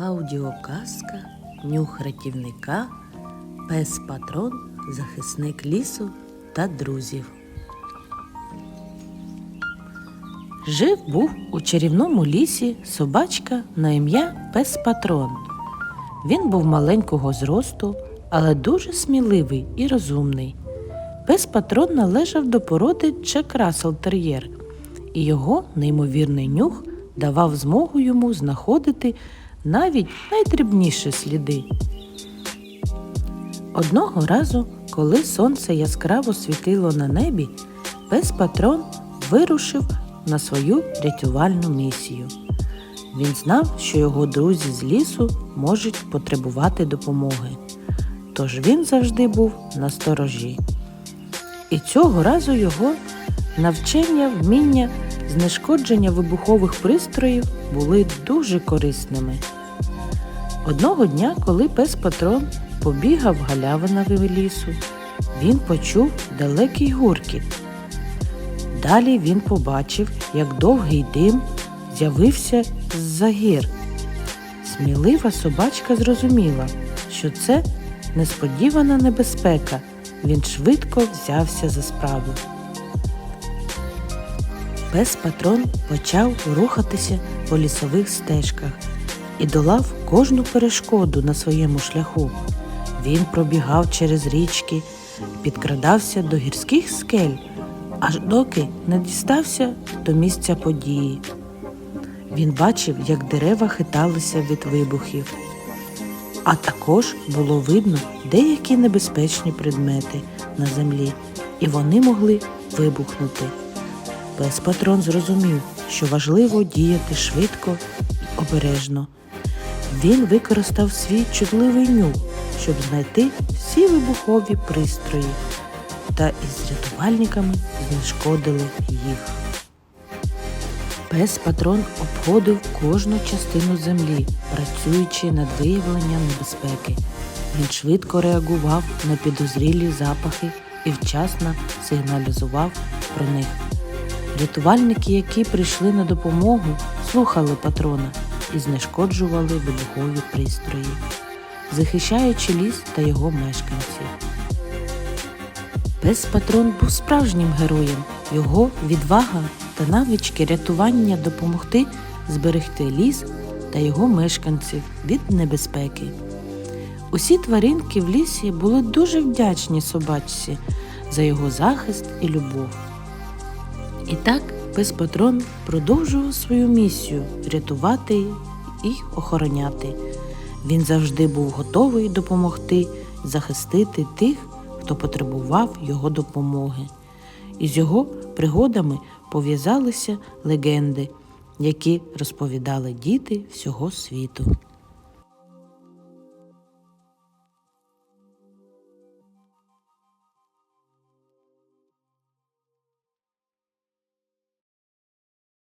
Аудіоказка Нюх рятівника Пес патрон, захисник лісу та друзів. Жив був у чарівному лісі собачка на ім'я Пес Патрон. Він був маленького зросту, але дуже сміливий і розумний. Пес Патрон належав до породи Джек Рассел Тер'єр, і його неймовірний нюх давав змогу йому знаходити навіть найдрібніші сліди. Одного разу, коли сонце яскраво світило на небі, пес Патрон вирушив на свою рятувальну місію. Він знав, що його друзі з лісу можуть потребувати допомоги, тож він завжди був на сторожі. І цього разу його навчання, вміння, знешкодження вибухових пристроїв були дуже корисними. Одного дня, коли пес патрон побігав галявинами лісу, він почув далекий гуркіт. Далі він побачив, як довгий дим з'явився з-за гір. Смілива собачка зрозуміла, що це несподівана небезпека. Він швидко взявся за справу. Пес патрон почав рухатися по лісових стежках і долав кожну перешкоду на своєму шляху. Він пробігав через річки, підкрадався до гірських скель, аж доки не дістався до місця події. Він бачив, як дерева хиталися від вибухів, а також було видно деякі небезпечні предмети на землі, і вони могли вибухнути. Пес патрон зрозумів, що важливо діяти швидко і обережно. Він використав свій чутливий нюх, щоб знайти всі вибухові пристрої та із рятувальниками знешкодили їх. Пес патрон обходив кожну частину землі, працюючи над виявленням небезпеки. Він швидко реагував на підозрілі запахи і вчасно сигналізував про них. Рятувальники, які прийшли на допомогу, слухали патрона і знешкоджували вибухові пристрої, захищаючи ліс та його мешканців. Пес патрон був справжнім героєм. Його відвага та навички рятування допомогти зберегти ліс та його мешканців від небезпеки. Усі тваринки в лісі були дуже вдячні собачці за його захист і любов. І так пес патрон продовжував свою місію рятувати і охороняти. Він завжди був готовий допомогти, захистити тих, хто потребував його допомоги. Із його пригодами пов'язалися легенди, які розповідали діти всього світу.